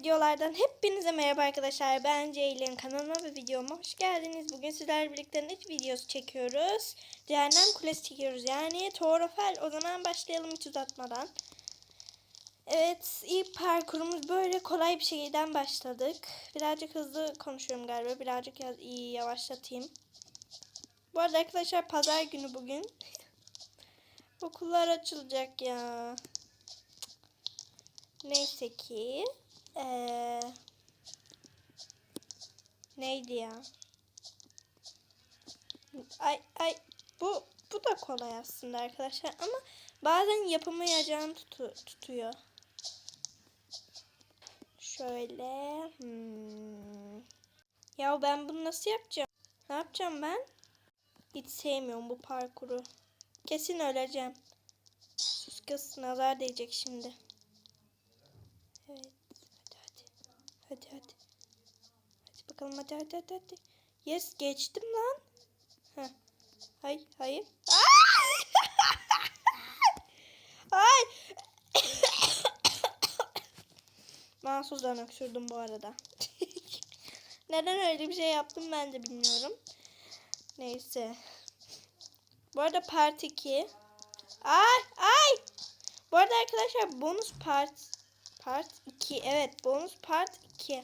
Videolardan hepinize merhaba arkadaşlar. Ben Ceylin kanalıma ve videoma hoş geldiniz. Bugün sizlerle birlikte net videosu çekiyoruz. Cehennem Kulesi çekiyoruz. Yani Torofel. O zaman başlayalım hiç uzatmadan. Evet ilk parkurumuz böyle kolay bir şeyden başladık. Birazcık hızlı konuşuyorum galiba. Birazcık iyi yavaşlatayım. Bu arada arkadaşlar pazar günü bugün. Okullar açılacak ya. Neyse ki ee, neydi ya? Ay ay bu bu da kolay aslında arkadaşlar ama bazen yapamayacağım tutu, tutuyor. Şöyle. Hmm. Ya ben bunu nasıl yapacağım? Ne yapacağım ben? Hiç sevmiyorum bu parkuru. Kesin öleceğim. Sus kız nazar değecek şimdi. Evet. Hadi hadi. Hadi bakalım hadi hadi hadi. hadi. Yes geçtim lan. Heh. Hay hayır. Ay. Mahsusdan öksürdüm bu arada. Neden öyle bir şey yaptım ben de bilmiyorum. Neyse. Bu arada part 2. Ay ay. Bu arada arkadaşlar bonus part part 2. Evet bonus part 2.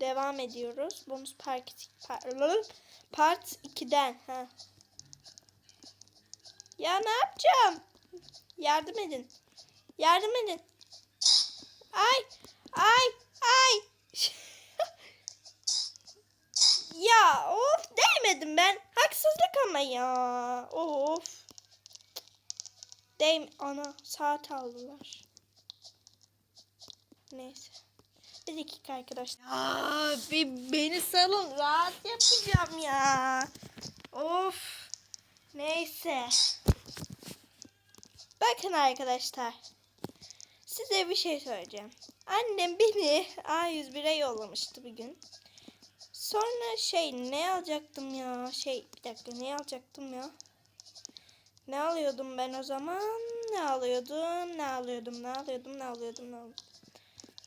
Devam ediyoruz. Bonus part part, part 2'den. Ha. Ya ne yapacağım? Yardım edin. Yardım edin. Ay ay ay. ya of değmedim ben. Haksızlık ama ya. Of. Değm ana saat aldılar. Neyse. Bir dakika arkadaşlar. Ya bir beni salın rahat yapacağım ya. Of. Neyse. Bakın arkadaşlar. Size bir şey söyleyeceğim. Annem beni A101'e yollamıştı bir gün. Sonra şey ne alacaktım ya? Şey bir dakika ne alacaktım ya? Ne alıyordum ben o zaman? Ne alıyordum? Ne alıyordum? Ne alıyordum? Ne alıyordum? Ne alıyordum?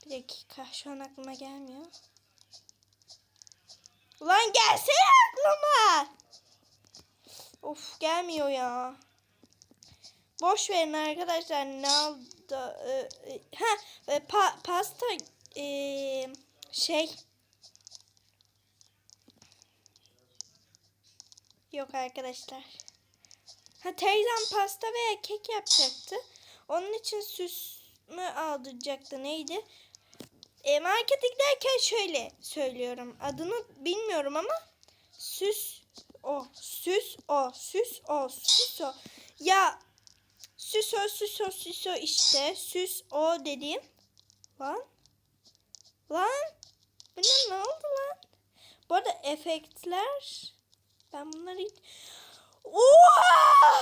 Bir dakika şu an aklıma gelmiyor. Ulan gelsene aklıma. Of gelmiyor ya. Boş verin arkadaşlar ne aldı? Ee, ha e, pa, pasta e, şey Yok arkadaşlar. Ha teyzem pasta veya kek yapacaktı. Onun için süs mü aldıracaktı neydi? E, markete giderken şöyle söylüyorum. Adını bilmiyorum ama süs o süs o süs o süs o. Ya süs o süs o süs o işte süs o dediğim. Lan. Lan. Bu ne, oldu lan? Bu arada efektler ben bunları hiç... Oha!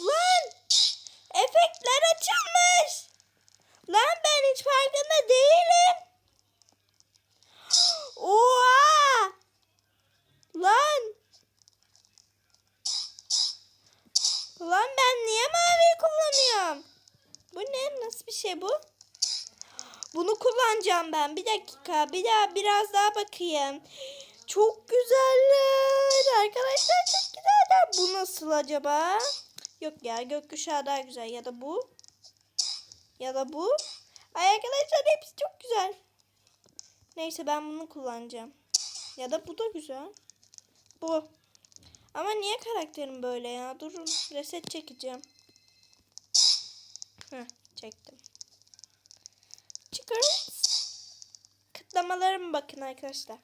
Lan! Efektler açılmış. Lan ben hiç farkında değilim. Oha! Lan! Lan ben niye mavi kullanıyorum? Bu ne? Nasıl bir şey bu? Bunu kullanacağım ben. Bir dakika. Bir daha biraz daha bakayım. Çok güzeller. Arkadaşlar çok güzeller. Bu nasıl acaba? Yok ya gökkuşağı daha güzel. Ya da bu. Ya da bu. Ay arkadaşlar hepsi çok güzel. Neyse ben bunu kullanacağım. Ya da bu da güzel. Bu. Ama niye karakterim böyle ya? Durun reset çekeceğim. Heh, çektim. Çıkarız. Kıtlamalarıma bakın arkadaşlar.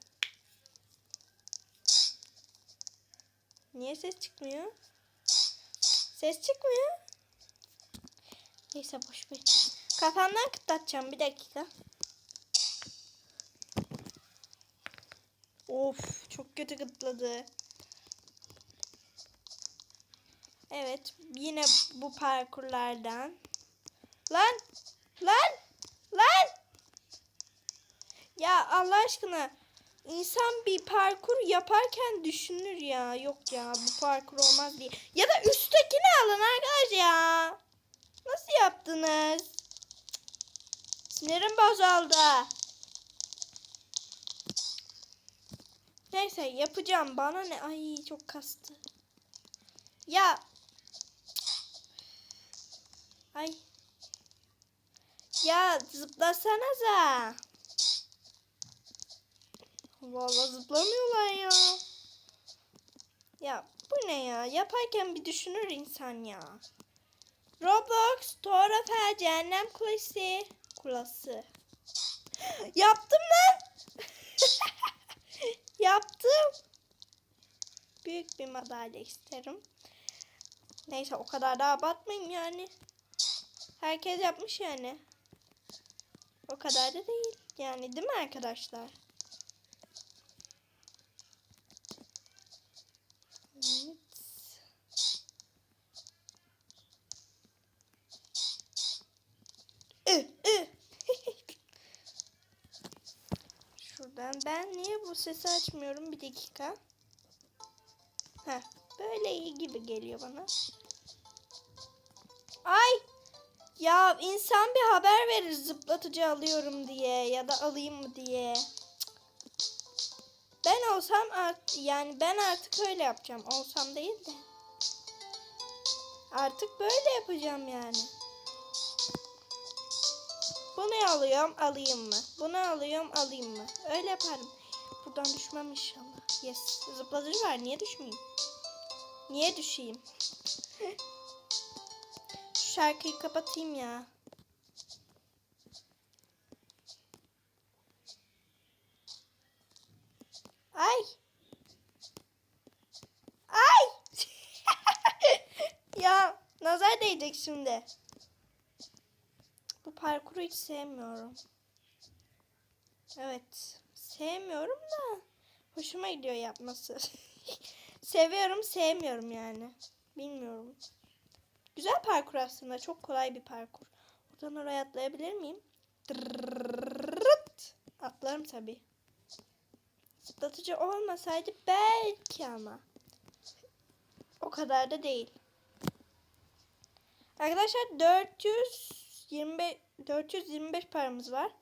Niye ses çıkmıyor? Ses çıkmıyor. Neyse boş ver. Kafamdan kıtlatacağım bir dakika. Of çok kötü kıtladı. Evet yine bu parkurlardan. Lan lan lan. Ya Allah aşkına insan bir parkur yaparken düşünür ya. Yok ya bu parkur olmaz diye. Ya da üsttekini alın arkadaş ya. Nasıl yaptınız? Sinirim bozuldu. Neyse yapacağım. Bana ne? Ay çok kastı. Ya. Ay. Ya zıplasanıza. Vallahi zıplamıyorlar ya. Ya bu ne ya? Yaparken bir düşünür insan ya. Roblox, Torafel, Cehennem Kulesi. Kulası. Yaptım lan. Yaptım. Büyük bir madalya isterim. Neyse o kadar da abartmayın yani. Herkes yapmış yani. O kadar da değil. Yani değil mi arkadaşlar? Şuradan ben niye bu sesi açmıyorum bir dakika. Heh, böyle iyi gibi geliyor bana. Ay ya insan bir haber verir zıplatıcı alıyorum diye ya da alayım mı diye. Ben olsam art yani ben artık öyle yapacağım. Olsam değil de. Artık böyle yapacağım yani. Bunu alıyorum alayım mı? Bunu alıyorum alayım mı? Öyle yaparım. Buradan düşmem inşallah. Yes. Zıplatıcı var. Niye düşmeyeyim? Niye düşeyim? Şu şarkıyı kapatayım ya. Ay. Ay. ya nazar değecek şimdi. Parkuru hiç sevmiyorum. Evet. Sevmiyorum da hoşuma gidiyor yapması. Seviyorum, sevmiyorum yani. Bilmiyorum. Güzel parkur aslında. Çok kolay bir parkur. Buradan oraya atlayabilir miyim? Dırırırırt. Atlarım tabii. Zıplatıcı olmasaydı belki ama. O kadar da değil. Arkadaşlar 425 425 paramız var.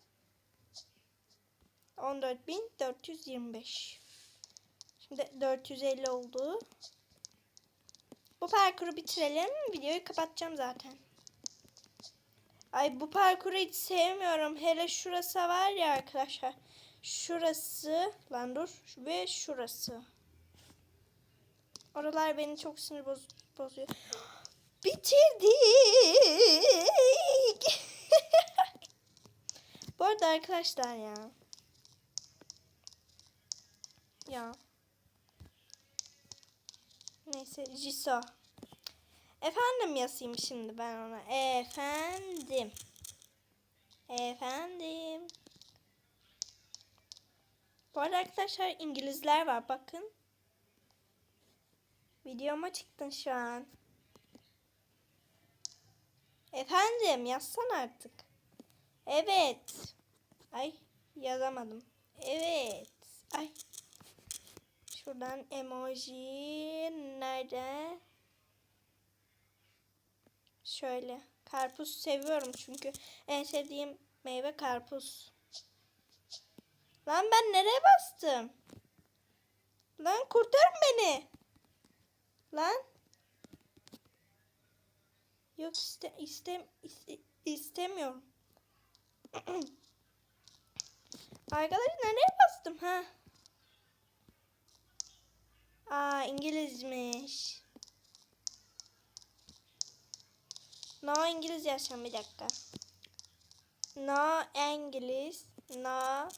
14.425. Şimdi 450 oldu. Bu parkuru bitirelim. Videoyu kapatacağım zaten. Ay bu parkuru hiç sevmiyorum. Hele şurası var ya arkadaşlar. Şurası. Lan dur. Ve şurası. Oralar beni çok sinir boz bozuyor. Bitirdik. Bu arada arkadaşlar ya. Ya. Neyse Jiso. Efendim yazayım şimdi ben ona. Efendim. Efendim. Bu arada arkadaşlar İngilizler var bakın. Videoma çıktın şu an. Efendim yazsan artık. Evet. Ay yazamadım. Evet. Ay. Şuradan emoji nerede? Şöyle. Karpuz seviyorum çünkü en sevdiğim meyve karpuz. Lan ben nereye bastım? Lan kurtarın beni. Lan. Yok iste, iste, iste istemiyorum. Arkadaşlar nereye bastım ha? Aa İngilizmiş. No İngiliz yaşam bir dakika. No İngiliz. No.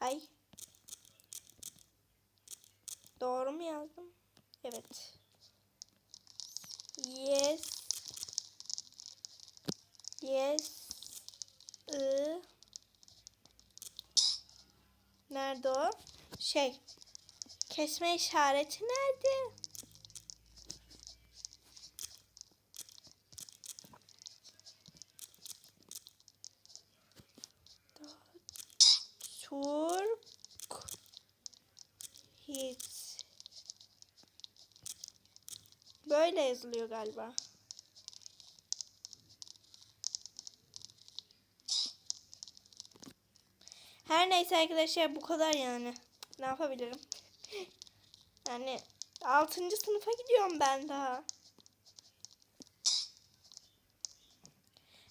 Ay. Doğru mu yazdım? Evet. Yes. Yes. I. Nerede o? Şey. Kesme işareti nerede? Turk hit. Böyle yazılıyor galiba. Her neyse arkadaşlar bu kadar yani. Ne yapabilirim? Yani 6. sınıfa gidiyorum ben daha.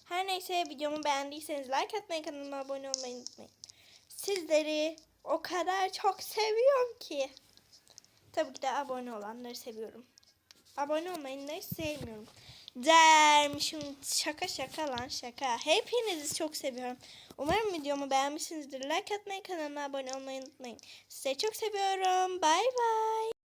Her neyse videomu beğendiyseniz like atmayı kanalıma abone olmayı unutmayın. Sizleri o kadar çok seviyorum ki. Tabii ki de abone olanları seviyorum. Abone olmayanları sevmiyorum. Dermişim şaka şaka lan şaka. Hepinizi çok seviyorum. Umarım videomu beğenmişsinizdir. Like atmayı kanalıma abone olmayı unutmayın. Sizi çok seviyorum. Bay bay.